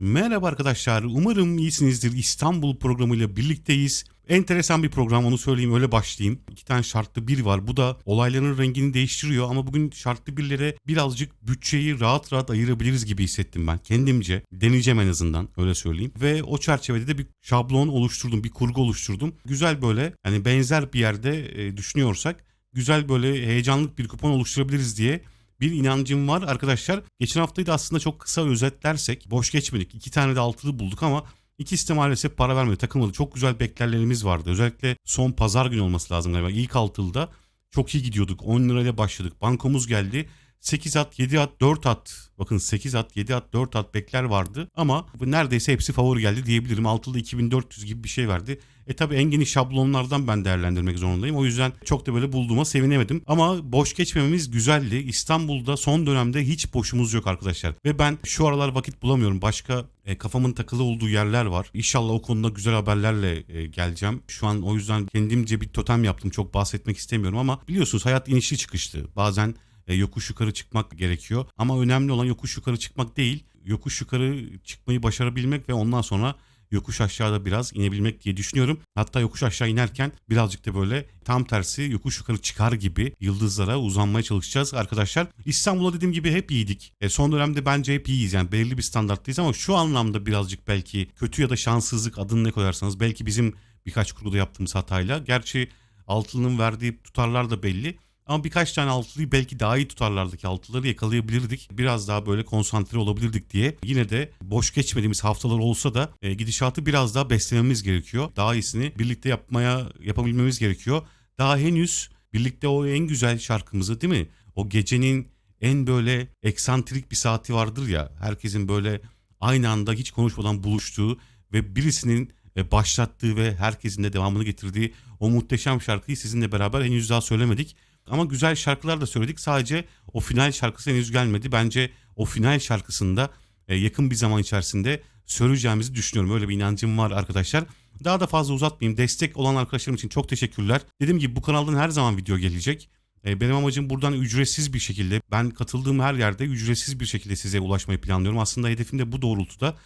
Merhaba arkadaşlar. Umarım iyisinizdir. İstanbul programıyla birlikteyiz. Enteresan bir program onu söyleyeyim öyle başlayayım. İki tane şartlı bir var. Bu da olayların rengini değiştiriyor ama bugün şartlı birlere birazcık bütçeyi rahat rahat ayırabiliriz gibi hissettim ben. Kendimce deneyeceğim en azından öyle söyleyeyim. Ve o çerçevede de bir şablon oluşturdum, bir kurgu oluşturdum. Güzel böyle hani benzer bir yerde e, düşünüyorsak güzel böyle heyecanlık bir kupon oluşturabiliriz diye bir inancım var arkadaşlar. Geçen haftayı da aslında çok kısa özetlersek boş geçmedik. İki tane de altılı bulduk ama ikisi de maalesef para vermedi. Takılmadı. Çok güzel beklerlerimiz vardı. Özellikle son pazar günü olması lazım galiba. İlk altılıda çok iyi gidiyorduk. 10 lirayla başladık. Bankomuz geldi. 8 at, 7 at, 4 at. Bakın 8 at, 7 at, 4 at bekler vardı. Ama neredeyse hepsi favori geldi diyebilirim. Altılı 2400 gibi bir şey verdi. E tabi en geniş şablonlardan ben değerlendirmek zorundayım. O yüzden çok da böyle bulduğuma sevinemedim. Ama boş geçmememiz güzeldi. İstanbul'da son dönemde hiç boşumuz yok arkadaşlar. Ve ben şu aralar vakit bulamıyorum. Başka e, kafamın takılı olduğu yerler var. İnşallah o konuda güzel haberlerle e, geleceğim. Şu an o yüzden kendimce bir totem yaptım. Çok bahsetmek istemiyorum ama biliyorsunuz hayat inişli çıkışlı. Bazen yokuş yukarı çıkmak gerekiyor. Ama önemli olan yokuş yukarı çıkmak değil. Yokuş yukarı çıkmayı başarabilmek ve ondan sonra yokuş aşağıda biraz inebilmek diye düşünüyorum. Hatta yokuş aşağı inerken birazcık da böyle tam tersi yokuş yukarı çıkar gibi yıldızlara uzanmaya çalışacağız arkadaşlar. İstanbul'a dediğim gibi hep iyiydik. E, son dönemde bence hep iyiyiz yani belirli bir standarttayız ama şu anlamda birazcık belki kötü ya da şanssızlık adını ne koyarsanız belki bizim birkaç kurguda yaptığımız hatayla. Gerçi altının verdiği tutarlar da belli. Ama birkaç tane altılıyı belki daha iyi tutarlardaki altıları yakalayabilirdik. Biraz daha böyle konsantre olabilirdik diye. Yine de boş geçmediğimiz haftalar olsa da e, gidişatı biraz daha beslememiz gerekiyor. Daha iyisini birlikte yapmaya yapabilmemiz gerekiyor. Daha henüz birlikte o en güzel şarkımızı değil mi? O gecenin en böyle eksantrik bir saati vardır ya. Herkesin böyle aynı anda hiç konuşmadan buluştuğu ve birisinin e, başlattığı ve herkesin de devamını getirdiği o muhteşem şarkıyı sizinle beraber henüz daha söylemedik. Ama güzel şarkılar da söyledik. Sadece o final şarkısı henüz gelmedi. Bence o final şarkısında e, yakın bir zaman içerisinde söyleyeceğimizi düşünüyorum. Öyle bir inancım var arkadaşlar. Daha da fazla uzatmayayım. Destek olan arkadaşlarım için çok teşekkürler. Dediğim gibi bu kanaldan her zaman video gelecek. E, Benim amacım buradan ücretsiz bir şekilde ben katıldığım her yerde ücretsiz bir şekilde size ulaşmayı planlıyorum. Aslında hedefim de bu doğrultuda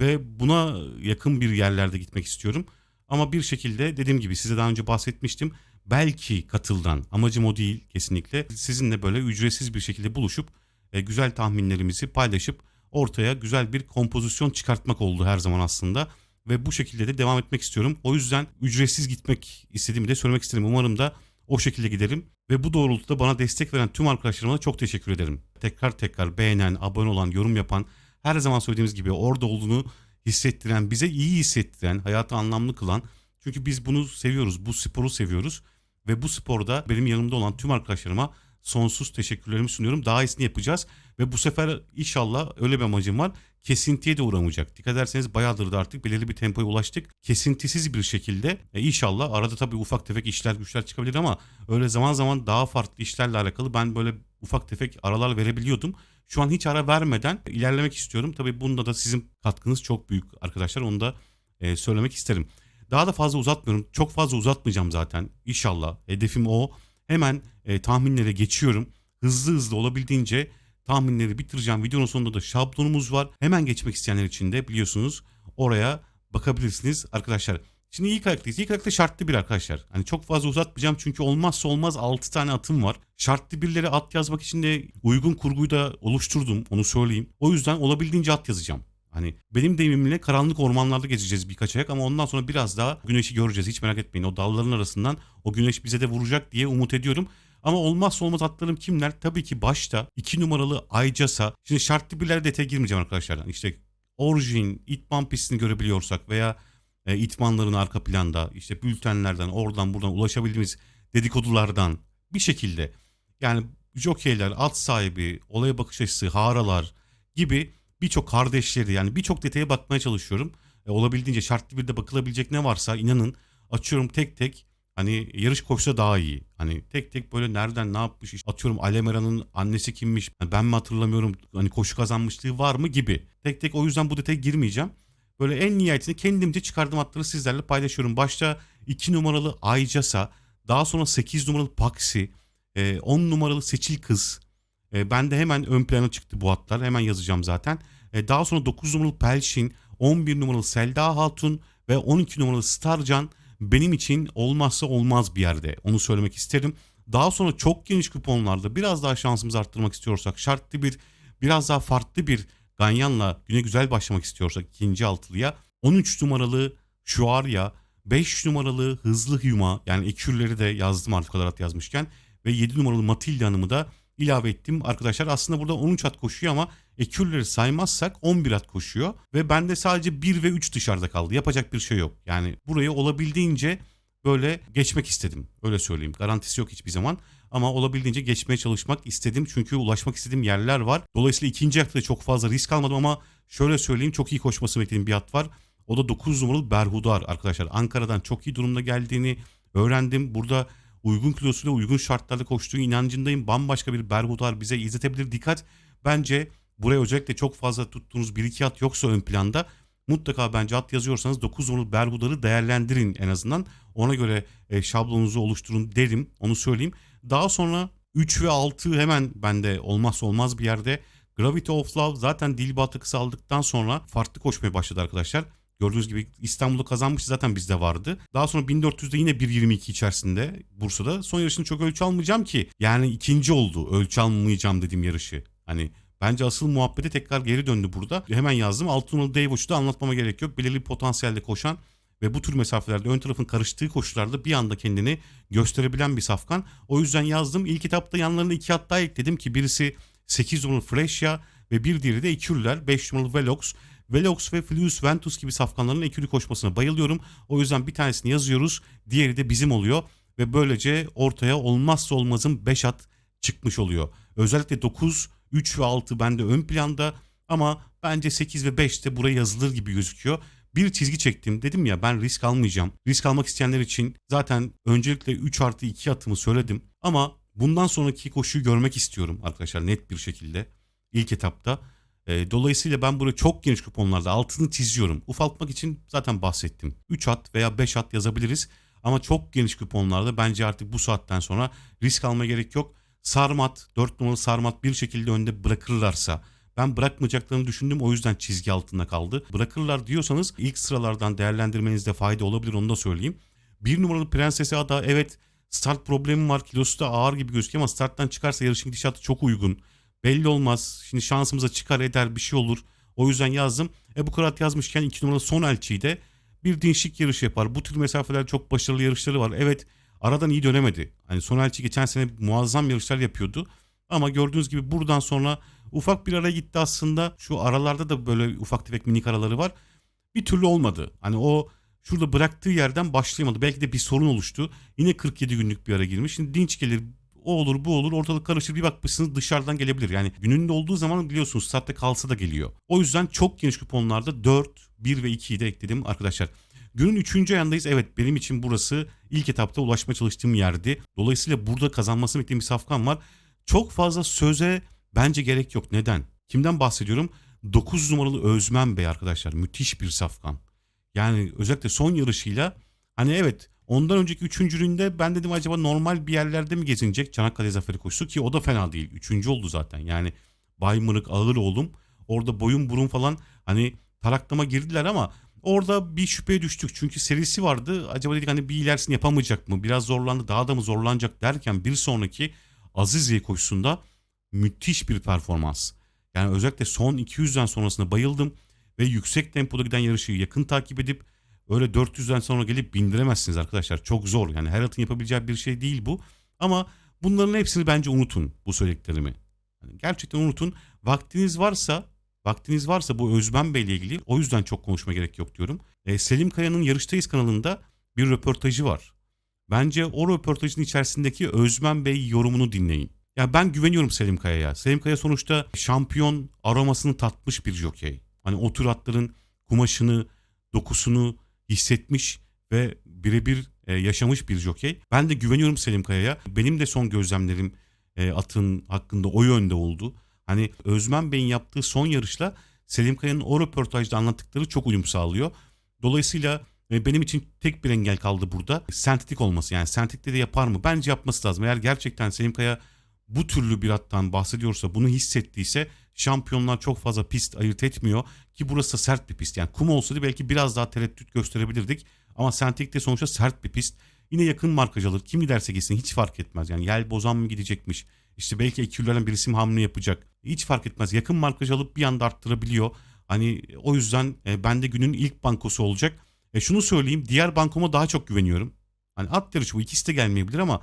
ve buna yakın bir yerlerde gitmek istiyorum. Ama bir şekilde dediğim gibi size daha önce bahsetmiştim. Belki katıldan amacım o değil kesinlikle. Sizinle böyle ücretsiz bir şekilde buluşup e, güzel tahminlerimizi paylaşıp ortaya güzel bir kompozisyon çıkartmak oldu her zaman aslında. Ve bu şekilde de devam etmek istiyorum. O yüzden ücretsiz gitmek istediğimi de söylemek isterim. Umarım da o şekilde giderim. Ve bu doğrultuda bana destek veren tüm arkadaşlarıma da çok teşekkür ederim. Tekrar tekrar beğenen, abone olan, yorum yapan, her zaman söylediğimiz gibi orada olduğunu hissettiren, bize iyi hissettiren, hayatı anlamlı kılan. Çünkü biz bunu seviyoruz, bu sporu seviyoruz. Ve bu sporda benim yanımda olan tüm arkadaşlarıma sonsuz teşekkürlerimi sunuyorum. Daha iyisini yapacağız. Ve bu sefer inşallah öyle bir amacım var. Kesintiye de uğramayacak. Dikkat ederseniz bayağıdır da artık belirli bir tempoya ulaştık. Kesintisiz bir şekilde e, inşallah arada tabii ufak tefek işler güçler çıkabilir ama öyle zaman zaman daha farklı işlerle alakalı ben böyle ufak tefek aralar verebiliyordum. Şu an hiç ara vermeden ilerlemek istiyorum. Tabii bunda da sizin katkınız çok büyük arkadaşlar. Onu da e, söylemek isterim. Daha da fazla uzatmıyorum. Çok fazla uzatmayacağım zaten. İnşallah. Hedefim o. Hemen e, tahminlere geçiyorum. Hızlı hızlı olabildiğince tahminleri bitireceğim. Videonun sonunda da şablonumuz var. Hemen geçmek isteyenler için de biliyorsunuz oraya bakabilirsiniz arkadaşlar. Şimdi ilk ayaktayız. İlk ayakta şartlı bir arkadaşlar. Hani çok fazla uzatmayacağım çünkü olmazsa olmaz 6 tane atım var. Şartlı birleri at yazmak için de uygun kurguyu da oluşturdum onu söyleyeyim. O yüzden olabildiğince at yazacağım. Hani benim deyimimle karanlık ormanlarda geçeceğiz birkaç ayak ama ondan sonra biraz daha güneşi göreceğiz. Hiç merak etmeyin. O dalların arasından o güneş bize de vuracak diye umut ediyorum. Ama olmazsa olmaz atlarım kimler? Tabii ki başta 2 numaralı Aycasa. Şimdi şartlı birlere detaya girmeyeceğim arkadaşlar. İşte orijin, itman pistini görebiliyorsak veya e, itmanların arka planda işte bültenlerden oradan buradan ulaşabildiğimiz dedikodulardan bir şekilde yani jokeyler, at sahibi, olaya bakış açısı, haralar gibi birçok kardeşleri yani birçok detaya bakmaya çalışıyorum. E, olabildiğince şartlı bir de bakılabilecek ne varsa inanın açıyorum tek tek hani yarış koşsa daha iyi. Hani tek tek böyle nereden ne yapmış işte atıyorum Alemera'nın annesi kimmiş ben mi hatırlamıyorum hani koşu kazanmışlığı var mı gibi. Tek tek o yüzden bu detaya girmeyeceğim. Böyle en nihayetinde kendimce çıkardığım atları sizlerle paylaşıyorum. Başta 2 numaralı Aycasa, daha sonra 8 numaralı Paxi, 10 numaralı Seçil Kız. E, ben de hemen ön plana çıktı bu atlar. Hemen yazacağım zaten. E, daha sonra 9 numaralı Pelşin, 11 numaralı Selda Hatun ve 12 numaralı Starcan benim için olmazsa olmaz bir yerde. Onu söylemek isterim. Daha sonra çok geniş kuponlarda biraz daha şansımızı arttırmak istiyorsak şartlı bir biraz daha farklı bir ganyanla güne güzel başlamak istiyorsak ikinci altılıya 13 numaralı Şuarya, 5 numaralı Hızlı Hüma yani ekürleri de yazdım artık at yazmışken ve 7 numaralı Matilda Hanım'ı da ilave ettim. Arkadaşlar aslında burada 13 at koşuyor ama ekürleri saymazsak 11 at koşuyor ve bende sadece 1 ve 3 dışarıda kaldı. Yapacak bir şey yok. Yani burayı olabildiğince böyle geçmek istedim. Öyle söyleyeyim. Garantisi yok hiçbir zaman. Ama olabildiğince geçmeye çalışmak istedim. Çünkü ulaşmak istediğim yerler var. Dolayısıyla ikinci akta çok fazla risk almadım ama şöyle söyleyeyim çok iyi koşması beklediğim bir at var. O da 9 numaralı Berhudar arkadaşlar. Ankara'dan çok iyi durumda geldiğini öğrendim. Burada uygun kilosuyla uygun şartlarda koştuğu inancındayım. Bambaşka bir Berhudar bize izletebilir. Dikkat bence buraya özellikle çok fazla tuttuğunuz bir iki at yoksa ön planda mutlaka bence at yazıyorsanız 9 numaralı Berhudar'ı değerlendirin en azından. Ona göre e, şablonunuzu oluşturun derim onu söyleyeyim. Daha sonra 3 ve 6 hemen bende olmazsa olmaz bir yerde. Gravity of Love zaten dil batıkısı aldıktan sonra farklı koşmaya başladı arkadaşlar. Gördüğünüz gibi İstanbul'u kazanmış zaten bizde vardı. Daha sonra 1400'de yine 1.22 içerisinde Bursa'da. Son yarışını çok ölçü almayacağım ki. Yani ikinci oldu ölçü almayacağım dediğim yarışı. Hani Bence asıl muhabbete tekrar geri döndü burada. Hemen yazdım. Altınoluk Dayboş'u da anlatmama gerek yok. Belirli potansiyelde koşan ve bu tür mesafelerde ön tarafın karıştığı koşularda bir anda kendini gösterebilen bir safkan. O yüzden yazdım. İlk kitapta yanlarına iki hat daha ekledim ki birisi 8 numaralı Freshia ve bir diğeri de ekürler 5 numaralı Velox. Velox ve Fluus Ventus gibi safkanların ekürü koşmasına bayılıyorum. O yüzden bir tanesini yazıyoruz. Diğeri de bizim oluyor. Ve böylece ortaya olmazsa olmazın 5 at çıkmış oluyor. Özellikle 9, 3 ve 6 bende ön planda ama bence 8 ve 5 de buraya yazılır gibi gözüküyor. Bir çizgi çektim dedim ya ben risk almayacağım. Risk almak isteyenler için zaten öncelikle 3 artı 2 atımı söyledim. Ama bundan sonraki koşuyu görmek istiyorum arkadaşlar net bir şekilde ilk etapta. E, dolayısıyla ben buraya çok geniş kuponlarda altını çiziyorum. Ufaltmak için zaten bahsettim. 3 at veya 5 at yazabiliriz. Ama çok geniş kuponlarda bence artık bu saatten sonra risk almaya gerek yok. Sarmat 4 numaralı Sarmat bir şekilde önde bırakırlarsa ben bırakmayacaklarını düşündüm o yüzden çizgi altında kaldı. Bırakırlar diyorsanız ilk sıralardan değerlendirmenizde fayda olabilir onu da söyleyeyim. Bir numaralı Prensesi Ada evet start problemi var kilosu da ağır gibi gözüküyor ama starttan çıkarsa yarışın gidişatı çok uygun. Belli olmaz. Şimdi şansımıza çıkar eder bir şey olur. O yüzden yazdım. Ebu Kurat yazmışken 2 numaralı son elçiyi de bir değişik yarış yapar. Bu tür mesafeler çok başarılı yarışları var. Evet aradan iyi dönemedi. Hani son elçi geçen sene muazzam yarışlar yapıyordu. Ama gördüğünüz gibi buradan sonra ufak bir ara gitti aslında. Şu aralarda da böyle ufak tefek minik araları var. Bir türlü olmadı. Hani o şurada bıraktığı yerden başlayamadı. Belki de bir sorun oluştu. Yine 47 günlük bir ara girmiş. Şimdi dinç gelir o olur bu olur ortalık karışır bir bakmışsınız dışarıdan gelebilir. Yani gününde olduğu zaman biliyorsunuz startta kalsa da geliyor. O yüzden çok geniş kuponlarda 4, 1 ve 2'yi de ekledim arkadaşlar. Günün 3. ayındayız. Evet benim için burası ilk etapta ulaşmaya çalıştığım yerdi. Dolayısıyla burada kazanmasını beklediğim bir safkan var. Çok fazla söze bence gerek yok. Neden? Kimden bahsediyorum? 9 numaralı Özmen Bey arkadaşlar. Müthiş bir safkan. Yani özellikle son yarışıyla hani evet ondan önceki üçüncülüğünde ben dedim acaba normal bir yerlerde mi gezinecek Çanakkale Zaferi koşusu ki o da fena değil. Üçüncü oldu zaten yani Baymırık ağır oğlum orada boyun burun falan hani taraklama girdiler ama orada bir şüpheye düştük. Çünkü serisi vardı. Acaba dedik hani bir ilerisini yapamayacak mı? Biraz zorlandı. Daha da mı zorlanacak derken bir sonraki Aziziye koşusunda müthiş bir performans. Yani özellikle son 200'den sonrasında bayıldım ve yüksek tempoda giden yarışı yakın takip edip öyle 400'den sonra gelip bindiremezsiniz arkadaşlar. Çok zor. Yani her atın yapabileceği bir şey değil bu. Ama bunların hepsini bence unutun bu söylediklerimi. Yani gerçekten unutun. Vaktiniz varsa vaktiniz varsa bu Özben Bey ile ilgili o yüzden çok konuşma gerek yok diyorum. E, Selim Kaya'nın Yarıştayız kanalında bir röportajı var. Bence o röportajın içerisindeki Özmen Bey yorumunu dinleyin. Ya ben güveniyorum Selim Kaya'ya. Selim Kaya sonuçta şampiyon aromasını tatmış bir jokey. Hani o tür atların kumaşını, dokusunu hissetmiş ve birebir e, yaşamış bir jokey. Ben de güveniyorum Selim Kaya'ya. Benim de son gözlemlerim e, atın hakkında o yönde oldu. Hani Özmen Bey'in yaptığı son yarışla Selim Kaya'nın o röportajda anlattıkları çok uyum sağlıyor. Dolayısıyla e, benim için tek bir engel kaldı burada. Sentetik olması yani sentetikte de yapar mı? Bence yapması lazım. Eğer gerçekten Selim Kaya bu türlü bir attan bahsediyorsa bunu hissettiyse Şampiyonlar çok fazla pist ayırt etmiyor ki burası sert bir pist. Yani kum olsaydı belki biraz daha tereddüt gösterebilirdik. Ama Sentik'te sonuçta sert bir pist. Yine yakın markaj alır. Kim giderse gitsin hiç fark etmez. Yani Yel Bozan mı gidecekmiş? İşte belki ekürlerden birisi hamle yapacak? Hiç fark etmez. Yakın markaj alıp bir anda arttırabiliyor. Hani o yüzden e, bende günün ilk bankosu olacak. E şunu söyleyeyim diğer bankoma daha çok güveniyorum. Hani at yarışı bu ikisi de gelmeyebilir ama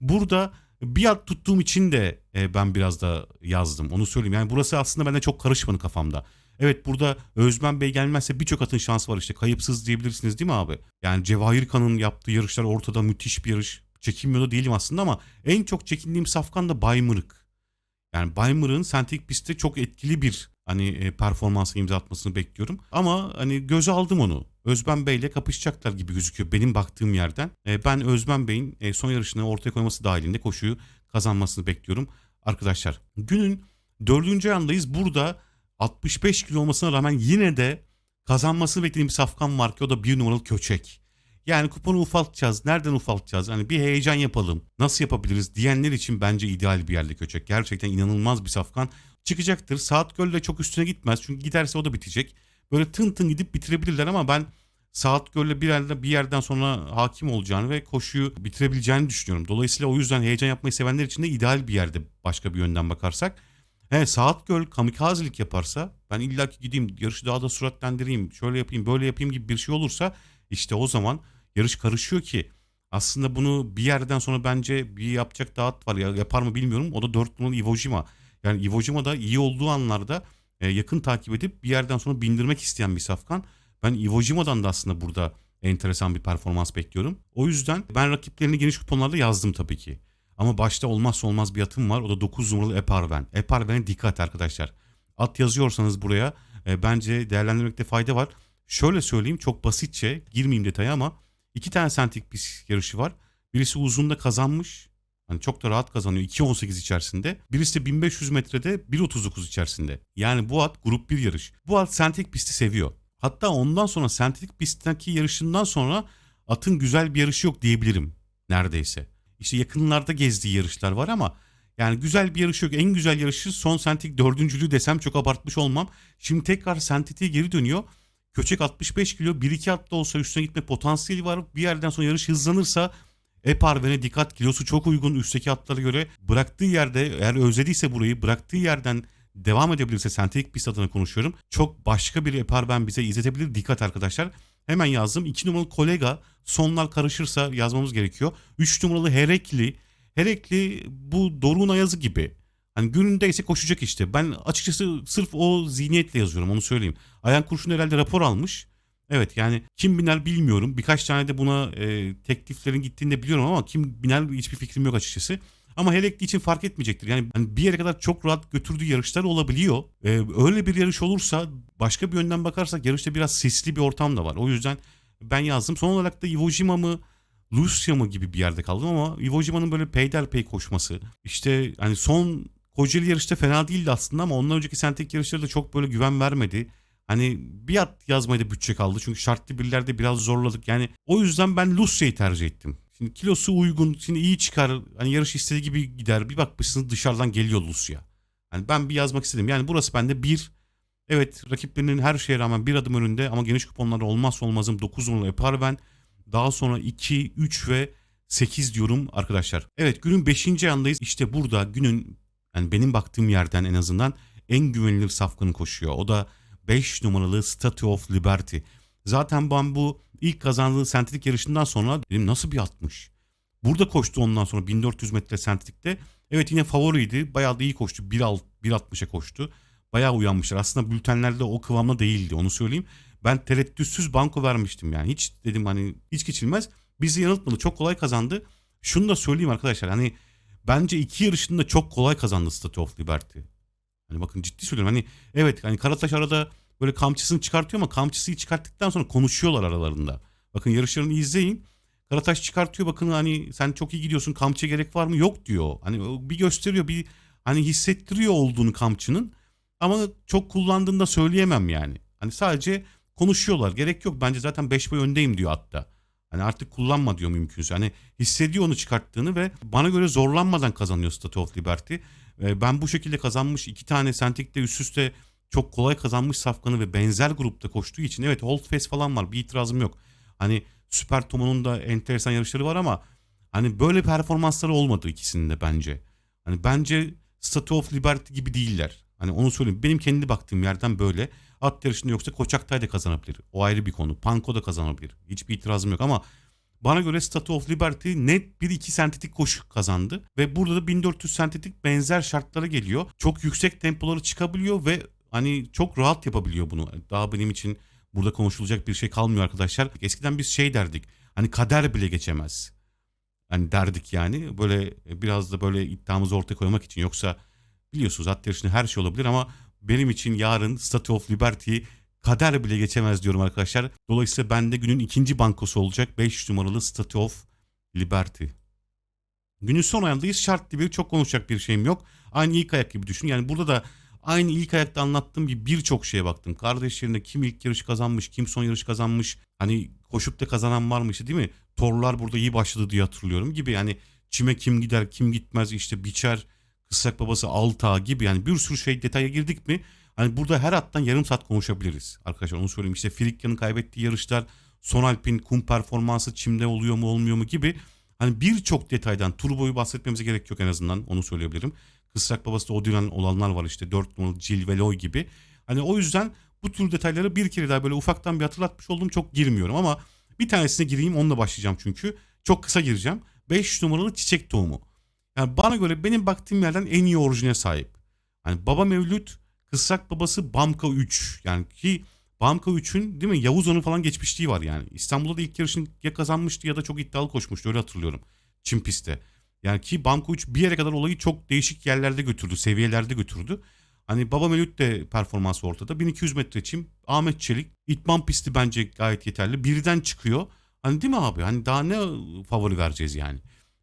burada bir at tuttuğum için de e, ben biraz da yazdım. Onu söyleyeyim. Yani burası aslında bende çok karışmadı kafamda. Evet burada Özmen Bey gelmezse birçok atın şansı var işte. Kayıpsız diyebilirsiniz değil mi abi? Yani Cevahir Kan'ın yaptığı yarışlar ortada müthiş bir yarış. Çekinmiyor da değilim aslında ama en çok çekindiğim safkan da Baymırık. Yani Baymırık'ın sentetik pistte çok etkili bir hani e, performansa imza atmasını bekliyorum. Ama hani göze aldım onu. Özben Bey'le kapışacaklar gibi gözüküyor benim baktığım yerden. E, ben Özben Bey'in e, son yarışını ortaya koyması dahilinde koşuyu kazanmasını bekliyorum. Arkadaşlar günün dördüncü andayız. Burada 65 kilo olmasına rağmen yine de kazanmasını beklediğim bir safkan var ki o da bir numaralı köçek. Yani kuponu ufaltacağız. Nereden ufaltacağız? Hani bir heyecan yapalım. Nasıl yapabiliriz diyenler için bence ideal bir yerde köçek. Gerçekten inanılmaz bir safkan. Çıkacaktır. Saat Göl de çok üstüne gitmez. Çünkü giderse o da bitecek. Böyle tın tın gidip bitirebilirler ama ben Saat Göl'le bir yerde bir yerden sonra hakim olacağını ve koşuyu bitirebileceğini düşünüyorum. Dolayısıyla o yüzden heyecan yapmayı sevenler için de ideal bir yerde başka bir yönden bakarsak. He, Saat Göl kamikazelik yaparsa ben illaki gideyim yarışı daha da süratlendireyim şöyle yapayım böyle yapayım gibi bir şey olursa işte o zaman yarış karışıyor ki aslında bunu bir yerden sonra bence bir yapacak daha at var ya yapar mı bilmiyorum o da 4 numaralı Iwo Jima. Yani Iwo Jima da iyi olduğu anlarda e, yakın takip edip bir yerden sonra bindirmek isteyen bir safkan. Ben Iwo Jima'dan da aslında burada enteresan bir performans bekliyorum. O yüzden ben rakiplerini geniş kuponlarda yazdım tabii ki. Ama başta olmazsa olmaz bir atım var. O da 9 numaralı Eparven. Eparven'e dikkat arkadaşlar. At yazıyorsanız buraya e, bence değerlendirmekte fayda var. Şöyle söyleyeyim çok basitçe girmeyeyim detaya ama iki tane sentik bir yarışı var. Birisi uzunda kazanmış. Hani çok da rahat kazanıyor 2.18 içerisinde. Birisi de 1500 metrede 1.39 içerisinde. Yani bu at grup bir yarış. Bu at sentetik pisti seviyor. Hatta ondan sonra sentetik pistteki yarışından sonra atın güzel bir yarışı yok diyebilirim neredeyse. İşte yakınlarda gezdiği yarışlar var ama yani güzel bir yarış yok. En güzel yarışı son sentetik dördüncülüğü desem çok abartmış olmam. Şimdi tekrar sentetiğe geri dönüyor. Köçek 65 kilo 1-2 atla olsa üstüne gitme potansiyeli var. Bir yerden sonra yarış hızlanırsa Eparven'e dikkat kilosu çok uygun üstteki atlara göre. Bıraktığı yerde eğer özlediyse burayı bıraktığı yerden devam edebilirse sentetik pist adına konuşuyorum. Çok başka bir Eparven bize izletebilir. Dikkat arkadaşlar. Hemen yazdım. 2 numaralı kolega sonlar karışırsa yazmamız gerekiyor. 3 numaralı Herekli. Herekli bu Dorun Ayazı gibi. Hani günündeyse koşacak işte. Ben açıkçası sırf o zihniyetle yazıyorum onu söyleyeyim. Ayan Kurşun herhalde rapor almış. Evet yani kim biner bilmiyorum. Birkaç tane de buna e, tekliflerin gittiğini de biliyorum ama kim biner hiçbir fikrim yok açıkçası. Ama Helekli için fark etmeyecektir. Yani hani bir yere kadar çok rahat götürdüğü yarışlar olabiliyor. Ee, öyle bir yarış olursa başka bir yönden bakarsak yarışta biraz sesli bir ortam da var. O yüzden ben yazdım. Son olarak da Iwo Jima mı Lucia mı gibi bir yerde kaldım ama Iwo Jima'nın böyle peyderpey koşması. işte hani son Kocaeli yarışta fena değildi aslında ama ondan önceki sentek yarışları da çok böyle güven vermedi. Hani bir at yazmayı da bütçe kaldı. Çünkü şartlı birlerde biraz zorladık. Yani o yüzden ben Lucia'yı tercih ettim. Şimdi kilosu uygun, şimdi iyi çıkar. Hani yarış istediği gibi gider. Bir bakmışsınız dışarıdan geliyor Lucia. Hani ben bir yazmak istedim. Yani burası bende bir. Evet rakiplerinin her şeye rağmen bir adım önünde ama geniş kuponlarda olmazsa olmazım 9 numaralı Eparven. Daha sonra 2, 3 ve 8 diyorum arkadaşlar. Evet günün 5. andayız. İşte burada günün yani benim baktığım yerden en azından en güvenilir safkanı koşuyor. O da 5 numaralı Statue of Liberty. Zaten ben bu ilk kazandığı sentetik yarışından sonra dedim nasıl bir atmış. Burada koştu ondan sonra 1400 metre sentetikte. Evet yine favoriydi. Bayağı da iyi koştu. 1.60'a koştu. Bayağı uyanmışlar. Aslında bültenlerde o kıvamda değildi onu söyleyeyim. Ben tereddütsüz banko vermiştim yani. Hiç dedim hani hiç geçilmez. Bizi yanıltmadı. Çok kolay kazandı. Şunu da söyleyeyim arkadaşlar. Hani bence iki yarışında çok kolay kazandı Statue of Liberty. Hani bakın ciddi söylüyorum. Hani evet hani Karataş arada böyle kamçısını çıkartıyor ama kamçısıyı çıkarttıktan sonra konuşuyorlar aralarında. Bakın yarışlarını izleyin. Karataş çıkartıyor bakın hani sen çok iyi gidiyorsun kamçıya gerek var mı? Yok diyor. Hani bir gösteriyor bir hani hissettiriyor olduğunu kamçının. Ama çok kullandığında söyleyemem yani. Hani sadece konuşuyorlar. Gerek yok. Bence zaten 5 boy öndeyim diyor hatta. Hani artık kullanma diyor mümkünse. Hani hissediyor onu çıkarttığını ve bana göre zorlanmadan kazanıyor Statue of Liberty. Ben bu şekilde kazanmış iki tane Sentik'te üst üste çok kolay kazanmış safkanı ve benzer grupta koştuğu için evet Hold Fast falan var bir itirazım yok. Hani Süper Tomo'nun da enteresan yarışları var ama hani böyle performansları olmadı ikisinin de bence. Hani bence Statue of Liberty gibi değiller. Hani onu söyleyeyim. Benim kendi baktığım yerden böyle. At yarışında yoksa Koçaktay da kazanabilir. O ayrı bir konu. Panko da kazanabilir. Hiçbir itirazım yok ama bana göre Statue of Liberty net bir iki sentetik koşu kazandı. Ve burada da 1400 sentetik benzer şartlara geliyor. Çok yüksek tempoları çıkabiliyor ve hani çok rahat yapabiliyor bunu. Daha benim için burada konuşulacak bir şey kalmıyor arkadaşlar. Eskiden biz şey derdik. Hani kader bile geçemez. Hani derdik yani. Böyle biraz da böyle iddiamızı ortaya koymak için. Yoksa biliyorsunuz at yarışında her şey olabilir ama benim için yarın Statue of Liberty kader bile geçemez diyorum arkadaşlar. Dolayısıyla bende günün ikinci bankosu olacak 5 numaralı Statue of Liberty. Günün son ayındayız. Şart bir çok konuşacak bir şeyim yok. Aynı ilk ayak gibi düşün. Yani burada da aynı ilk ayakta anlattığım gibi birçok şeye baktım. Kardeşlerine kim ilk yarış kazanmış, kim son yarış kazanmış. Hani koşup da kazanan var mı işte değil mi? Torlar burada iyi başladı diye hatırlıyorum gibi. Yani çime kim gider, kim gitmez işte biçer, kısrak babası alta gibi. Yani bir sürü şey detaya girdik mi? Hani burada her attan yarım saat konuşabiliriz. Arkadaşlar onu söyleyeyim. İşte Frikya'nın kaybettiği yarışlar, Son Alp'in kum performansı çimde oluyor mu olmuyor mu gibi. Hani birçok detaydan turboyu bahsetmemize gerek yok en azından onu söyleyebilirim. Kısrak babası da o dönem olanlar var işte 4 numaralı Jill Veloy gibi. Hani o yüzden bu tür detayları bir kere daha böyle ufaktan bir hatırlatmış oldum. Çok girmiyorum ama bir tanesine gireyim onunla başlayacağım çünkü. Çok kısa gireceğim. 5 numaralı çiçek tohumu. Yani bana göre benim baktığım yerden en iyi orijine sahip. Hani baba Mevlüt, kısrak babası Bamka 3. Yani ki Bamka 3'ün değil mi Yavuz onu falan geçmişliği var yani. İstanbul'da da ilk yarışını ya kazanmıştı ya da çok iddialı koşmuştu öyle hatırlıyorum. Çim pistte. Yani ki Banko 3 bir yere kadar olayı çok değişik yerlerde götürdü, seviyelerde götürdü. Hani Baba Melüt de performansı ortada. 1200 metre çim. Ahmet Çelik. İtman pisti bence gayet yeterli. Birden çıkıyor. Hani değil mi abi? Hani daha ne favori vereceğiz yani?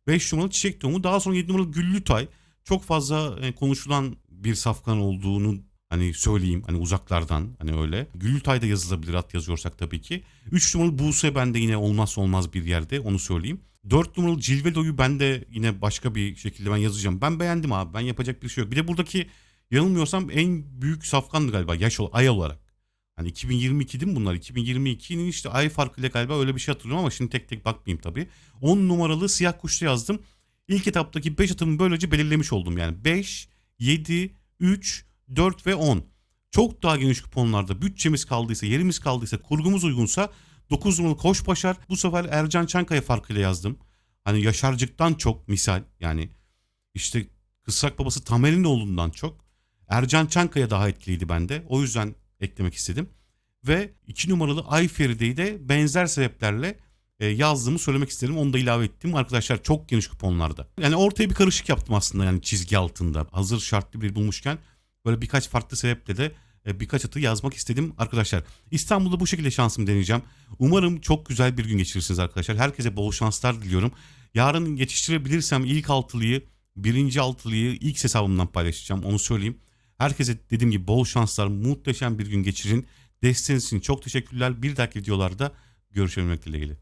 5 numaralı Çiçek Tohumu. Daha sonra 7 numaralı Güllütay. Çok fazla e, konuşulan bir safkan olduğunu hani söyleyeyim. Hani uzaklardan hani öyle. Güllütay da yazılabilir at yazıyorsak tabii ki. 3 numaralı Buse bende yine olmazsa olmaz bir yerde onu söyleyeyim. 4 numaralı Cilvelo'yu ben de yine başka bir şekilde ben yazacağım. Ben beğendim abi. Ben yapacak bir şey yok. Bir de buradaki yanılmıyorsam en büyük safkandı galiba yaş ay olarak. Hani 2022 değil mi bunlar? 2022'nin işte ay farkıyla galiba öyle bir şey hatırlıyorum ama şimdi tek tek bakmayayım tabii. 10 numaralı siyah kuşlu yazdım. İlk etaptaki 5 atımı böylece belirlemiş oldum yani. 5, 7, 3, 4 ve 10. Çok daha geniş kuponlarda bütçemiz kaldıysa, yerimiz kaldıysa, kurgumuz uygunsa 9 numaralı Koş Başar. Bu sefer Ercan Çankaya farkıyla yazdım. Hani Yaşarcık'tan çok misal yani işte Kısrak babası Tamer'in oğlundan çok Ercan Çankaya daha etkiliydi bende. O yüzden eklemek istedim. Ve 2 numaralı Ay Feride'yi de benzer sebeplerle e, yazdığımı söylemek istedim. Onu da ilave ettim. Arkadaşlar çok geniş kuponlarda. Yani ortaya bir karışık yaptım aslında yani çizgi altında. Hazır şartlı bir bulmuşken böyle birkaç farklı sebeple de e, birkaç atı yazmak istedim arkadaşlar. İstanbul'da bu şekilde şansımı deneyeceğim. Umarım çok güzel bir gün geçirirsiniz arkadaşlar. Herkese bol şanslar diliyorum. Yarın yetiştirebilirsem ilk altılıyı, birinci altılıyı ilk hesabımdan paylaşacağım. Onu söyleyeyim. Herkese dediğim gibi bol şanslar, muhteşem bir gün geçirin. Desteğiniz için çok teşekkürler. Bir dahaki videolarda görüşmek dileğiyle.